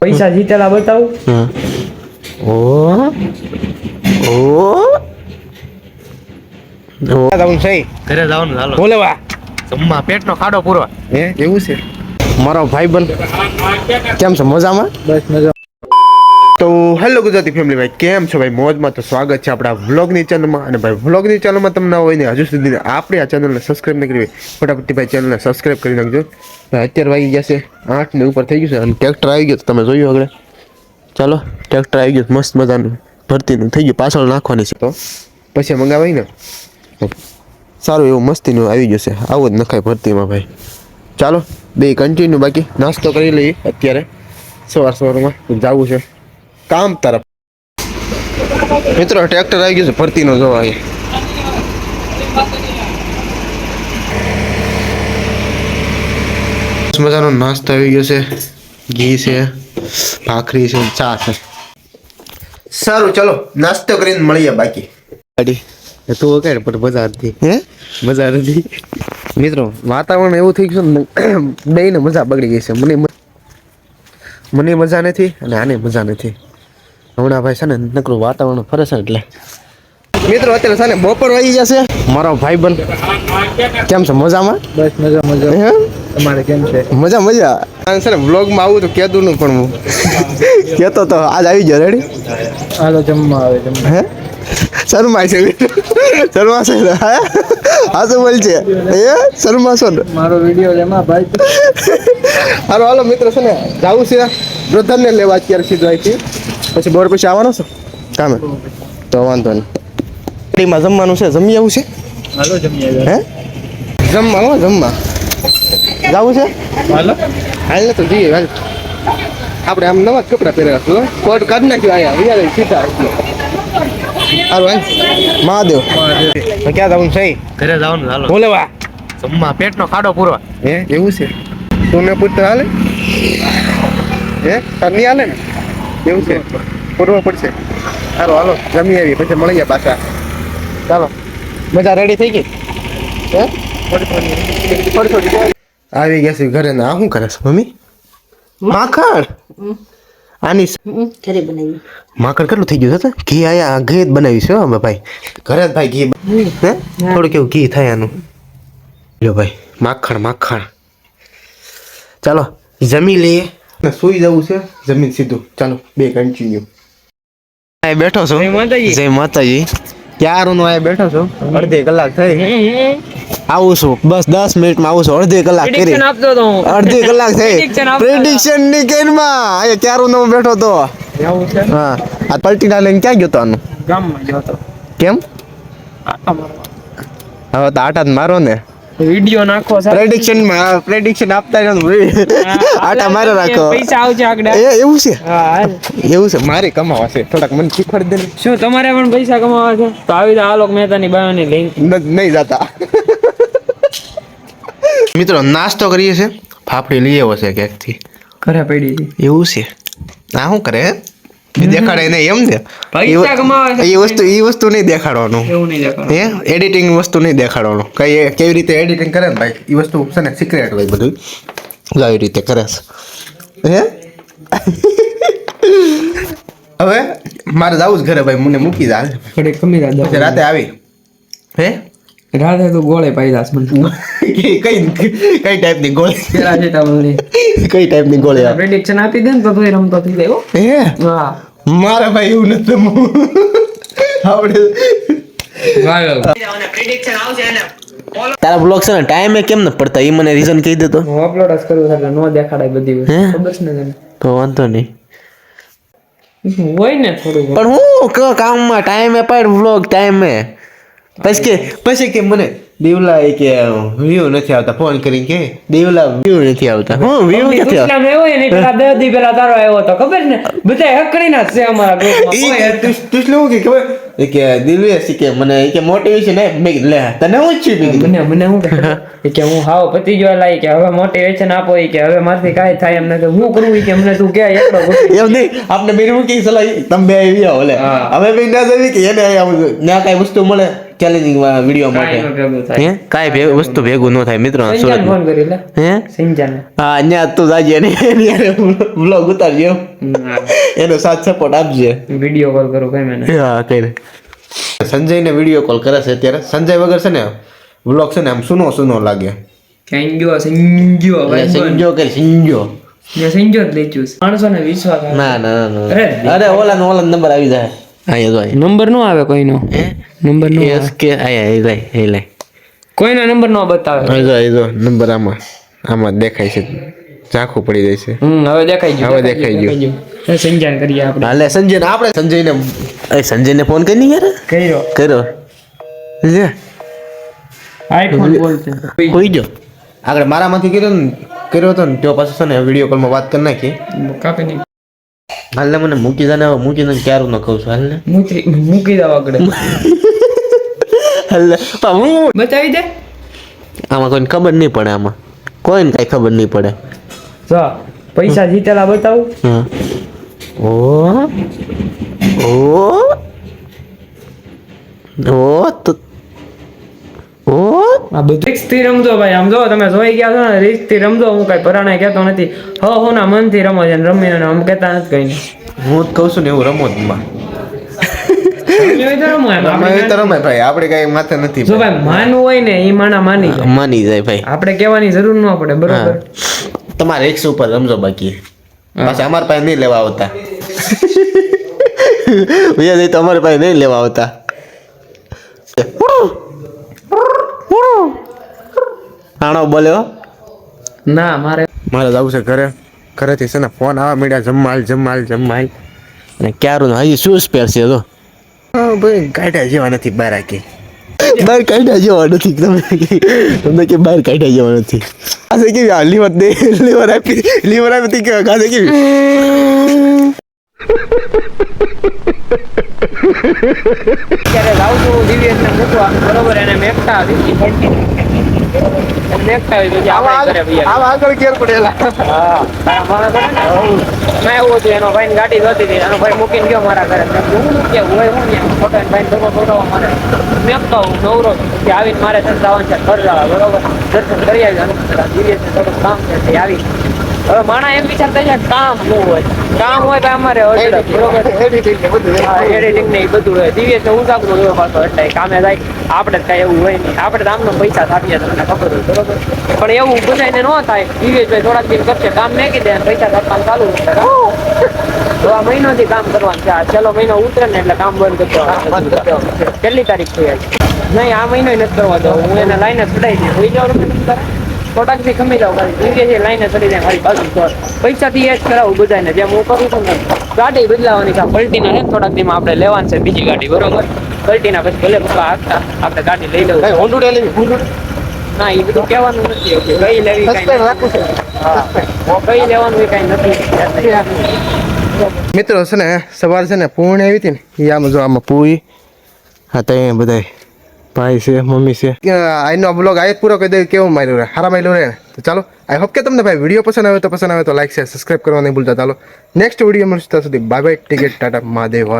પૈસા જીતેલા બતાવું? ઓ. ઓ. ઘરે જવાનું હાલો. બોલે વા જમવા પેટનો ખાડો પૂરો. હે એવું છે? મારો ભાઈબંધ કેમ છો મજામાં? બસ મજા તો હેલો ગુજરાતી ફેમિલી ભાઈ, કેમ છો? ભાઈ, મોજમાં તો સ્વાગત છે આપણા વ્લોગની ચેનલમાં અને ભાઈ, વ્લોગની ચેનલમાં તમને હોય ને હજુ સુધી આપણે આ ચેનલને સબસ્ક્રાઇબ નહીં કરી હોય ફટાફટ ભાઈ ચેનલને સબસ્ક્રાઇબ કરી નાખજો. ભાઈ, અત્યારે વાગી છે આઠ ને ઉપર થઈ ગયું છે અને ટ્રેક્ટર આવી ગયું તમે જોયું આગળ. ચાલો ટ્રેક્ટર આવી ગયું મસ્ત મજાનું, ભરતીનું, થઈ ગયું, પાછળ નાખવાની છે. તો પછી મંગાવાય ને? સારું, એવું મસ્તીનું આવી ગયું છે, આવું જ નખાય ભરતીમાં ભાઈ. ચાલો, બે કન્ટિન્યુ બાકી, નાસ્તો કરી લઈએ અત્યારે. સવાર સવારમાં, જવું છે. કામ તરફ. મિત્રો ટ્રેક્ટર આવી ગયું છે ભરતીનો જોવા અહીં મસ્ત મજાનો નાસ્તો આવી ગયો છે. ઘી છે ભાખરી છે ચા છે. સારું ચલો નાસ્તો કરીને મળીએ બાકી. તું કે પણ મજા નથી. હે? મજા નથી. મિત્રો વાતાવરણ એવું થઈ ગયું છે ને મજા બગડી ગઈ છે. મને મને મજા નથી અને આને મજા નથી. હમણાં ભાઈ છે ને નકરું વાતાવરણ ફરે છે એટલે. મિત્રો અત્યારે છે ને બપોર વાગી જશે મારો ભાઈ બન કેમ છે? મજામાં? બસ મજા મજા. હે? તમારે કેમ છે? મજા મજા. અને છે ને વ્લોગમાં આવું તો કહેતું નું પણ હું. કહેતો તો આજ આવી ગયો રેડી હાલો જમવા આવે જમવા. હે? શર્મા છે. શર્મા છે હે? હા શું બોલ છે. એ શર્મા છો ને? મારો વીડિયો લેમાં ભાઈ. હાલો હાલો મિત્રો છે ને જાવું છે. બ્રધરને લેવા અત્યારે સીધો અહીંથી. પછી બોર પછી આવવાનો છો? કામે? તો વાંધો નહીં. જમવાનું છે? જમી આવું છે? હાલો જમી હે? જમવા હો જમવા. જાવું છે? હાલો. હાલ ને તો જઈએ હાલ. આપણે આમ નવા જ કપડાં પહેર્યા છું કોટ કાઢી નાખ્યો અહીંયા વિચારે સીધા હારું હાલ. મહાદેવ. ક્યાં જવું છે? ઘરે જવાનું હાલો. બોલે વા જમવા પેટનો ખાડો પૂરો. હે એવું છે? તું ને પૂછતો હાલે? હે? તને હાલે ને? એવું છે? પૂરવો પડશે. સારું હાલો જમી આવી પછી મળીએ પાછા. ચાલો મજા રેડી થઈ ગઈ? હે? થોડી થોડી આવી ગયા છે ઘરે ને આ શું કરે છે મમ્મી? માખણ? આની ઘરે બનાવી. માખણ કેટલું થઈ ગયું હતું ઘી આયા ઘી જ બનાવ્યું છે અમે ભાઈ. ઘરે જ ભાઈ ઘી હે? થોડું કેવું ઘી થાય આનું. લ્યો ભાઈ માખણ માખણ. ચાલો જમી લઈએ. ને સુઈ જવું છે. જમીન સીધું. ચાલો બે કન્ટિન્યુ આ બેઠો છો. જય માતાજી. માતાજી. ક્યારનો આ બેઠો છો? અડધી કલાક થઈ આવું છું. બસ દસ મિનિટમાં આવું છું. અડધી કલાક કરી. હું. અડધી કલાક થઈ. પ્રિડિક્શનની કેનમાં આ ક્યારનો હું બેઠો તો હા. આ પલટીના લઈને ક્યાં ગયો તો આનું? ગામમાં ગયો હતો. કેમ? હવે તો આટા જ મારો ને. વીડિયો નાખો પ્રેડિક્શનમાં પ્રેડિક્શન આપતા રહ્યો. આટા મારો રાખો. પૈસા આવશે આગળ. એ એવું છે? હા. એવું છે? મારે કમાવા છે. થોડાક મને શીખવાડ દે શું તમારે પણ પૈસા કમાવા છે? તો આવી તો આલોક મહેતાની બાયોની લિંક નહીં જતા. મિત્રો નાસ્તો કરીએ છે. ફાફડી લઈ આવ્યો છે ક્યાંકથી. ઘરે પડી એવું છે. આ શું કરે? દેખાડે નહીં એમ ને. એ વસ્તુ એ વસ્તુ નહીં દેખાડવાનું. એ હે? એડિટિંગ વસ્તુ નહીં દેખાડવાનું. કઈ કેવી રીતે એડિટિંગ કરે ને ભાઈ? એ વસ્તુ છે ને સિક્રેટ હોય બધું આવી રીતે કરે છે. હે? હવે મારે જવું જ ઘરે ભાઈ મને મૂકી દાદા રાતે આવી. હે? રાતે તો ગોળે પાઈદાસ મને કઈ કઈ કઈ ગોળે? રાધે તમને કઈ ટાઈપની ગોળી પ્રેડિક્શન આપી દે ને તો તોય રમતો થઈ જાય હે. હા? મારા ભાઈ એવું નથી. આપણે તારા બ્લોગ છે ને ટાઈમે કેમ ન પડતા? એ મને રીઝન કહી દેતો હું અપલોડ જ કરું એટલે નો દેખાડાય બધી વસ્તુ. ખબર છે ને તને? તો વાંધો નહીં. હોય ને થોડું પણ હું ક કામમાં ટાઈમે પાડ વ્લોગ ટાઈમે પછી કે પછી કે મને દેવલા એ કે વ્યૂ નથી આવતા. ફોન કરીને કે દેવલા વ્યૂ નથી આવતા. હું વ્યૂ નથી આવતા. મેં ને પેલા બે દી પેલા તારો આવ્યો તો ખબર ને? બધા હકડીના ના છે અમારા ગ્રુપમાં તું શું કે ખબર? એ કે દિલવે છે કે મને એ કે મોટિવેશન હે મેં કીધું, લે તને હું છું? મને મને હું એ કે હું હાવ પતી ગયો લાઈ કે હવે મોટિવેશન આપો એ કે હવે મારથી કાંઈ થાય એમ નથી. હું કરું કે અમને તું કે એકલો એમ નહીં આપણે બેન મૂકી સલાહ તમે બે આવી આવો લે. હવે બે ના જઈએ કે એને આવું ના કાંઈ વસ્તુ મળે. ચેલેન્જિંગ વીડિયો કાંઈ માટે. હે? કાંઈ ભેગું વસ્તુ ભેગું ન થાય મિત્રો સુરત ફોન કરી લે. હે? સંજાને હા અહીંયા તું જાજે ને એની વ્લોગ ઉતારજો એનો સાથ સપોર્ટ આપજે. વીડિયો કોલ કરું કઈ મને. હા કઈ સંજયને વીડિયો કોલ કરે છે અત્યારે. સંજય વગર છે ને વ્લોગ છે ને આમ સુનો સુનો લાગે. સંજો સંજો ભાઈ સંજો કે સંજો સિંજો સંજો જ લઈ ચૂસ માણસો ને વિશ્વાસ ના ના ના અરે, અરે ઓલા નો ઓલા નંબર આવી જાય. અહીંયા જો નંબર નો આવે કોઈનો? હે? નંબર નો એસ કે આયા એ લઈ એ લઈ કોઈનો નંબર નો બતાવે? અહીં જો અહીં જો નંબર આમાં આમાં દેખાય છે. ઝાંખું પડી જાય છે. હમ હવે દેખાઈ ગયું હવે દેખાઈ ગયું. સંજાન કરીએ આપણે. હાલે સંજય ને આપણે સંજયને એ સંજયને ફોન કરી યાર? કર્યો. કર્યો. જે આઈફોન બોલતે કોઈ જો આગળ મારામાંથી કર્યો ને કર્યો હતો ને તો પાછું છે ને વીડિયો કોલમાં વાત કરી નાખી. કાપી નહીં હાલ મને મૂકી દે મૂકી દે ક્યારું ન કહું છું હાલ ને? મૂકી મૂકી દો આગળ હાલ પા હું બતાવી દે. આમાં કોઈને ખબર નહીં પડે આમાં. કોઈને કાંઈ ખબર નહીં પડે. જો પૈસા જીતેલા બતાવું. હા. ઓ ઓ. ઓ તો ઓ? આ બધું રિક્સથી રમજો ભાઈ. આમ જો તમે જોઈ ગયા છો ને રિક્સથી રમજો. હું કઈ પરાણે કહેતો નથી. હો હો ના મનથી રમો છે ને રમીને ને આમ કહેતા નથી કઈ. હું જ કહું છું ને એવું રમો જ માં. આપણે તો રમાય ભાઈ. આપણે કાંઈ માથે નથી જો ભાઈ માનવું હોય ને એ માના માની માની જાય ભાઈ. આપણે કહેવાની જરૂર ન પડે બરોબર? તમારે એકસો ઉપર રમજો બાકી. પાછા અમારા પાસે નહીં લેવા આવતા. બીજા તો અમારી પાસે નહીં લેવા આવતા. આણો બોલ્યો ના મારે મારે જવું છે ઘરે ઘરેથી છે ને ફોન આવા મળ્યા જમવાલ જમવાલ જમવાલ. અને ક્યારું હજી શું સ્પેર છે તો? હા ભાઈ કાઢ્યા જેવા નથી બહાર આખી. બહાર કાઢ્યા જેવા નથી તમે તમને કે બહાર કાઢ્યા જેવા નથી. આજે કેવી આ લીવર દે લીવર આપી લીવર આપી હતી કે ગાજે કેવી? ત્યારે લાવું છું દિવ્યેશને મૂકવા બરોબર એને મેકતા દીધી હા એનો ભાઈ ગાડી જોતી હતી ભાઈ મૂકીને ગયો મારા ઘરે. હું કે હું ને ફોટો ભાઈ ભેગો ફોટો મારે હું નવરો કે આવીને મારે છે છે બરોબર? દર્શન કરી આવી અને દિવ્યેશને થોડુંક કામ છે આવી. હવે માણા એમ વિચાર છે કે કામ શું હોય? કામ હોય તો અમારે એડિટિંગ ને બધું. હોય. દિવ્ય તો ઉજાગરો રહ્યો પાછો એટલે કામે જાય આપણે કઈ એવું હોય નહીં. આપણે તો આમનો પૈસા થાપીએ તમને ખબર હોય બરોબર? પણ એવું બધાને ન થાય. દિવ્યભાઈ થોડાક દિન કરશે કામ મેકી દે પૈસા થાપવાનું ચાલુ તો આ મહિનોથી કામ કરવાનું છે. આ છેલ્લો મહિનો ઉતરે ને એટલે કામ બંધ કરતો કેટલી તારીખ થઈ નહીં આ મહિનો નથી કરવા દો હું એને લાઈને ચડાઈ દઉં. હોઈ જાવ થોડાકથી ખમી જાવ ખાલી ધીરે છે લાઈને ચડી જાય મારી બાજુ પર પૈસા થી એ જ કરાવું બધાને જેમ હું કરું છું ને ગાડી બદલાવાની છે પલટીના છે થોડાક દીમાં આપણે લેવાની છે બીજી ગાડી બરોબર? પલટીના પછી ભલે પપ્પા હાથતા આપણે ગાડી લઈ લેવું હોન્ડુડે લેવી? ના એ બધું કહેવાનું નથી કઈ લેવી કઈ લેવાનું કઈ નથી. મિત્રો છે ને સવાર છે ને પૂર્ણ આવી હતી ને એ આમ જો આમાં પૂરી હા તો અહીંયા બધા ભાઈ છે, મમ્મી છે. આઈનો બ્લોગ આ પૂરો કરી દે, કેવું માર્યું રે? હારા માર્યું રે? તો ચાલો આઈ હોપ કે તમને ભાઈ વીડિયો પસંદ આવે તો પસંદ આવે તો લાઈક શેર સબસ્ક્રાઈબ કરવા નહીં ભૂલતા. ચાલો નેક્સ્ટ વીડિયો મળશે ત્યાં સુધી. Bye bye ticket tata Mahadev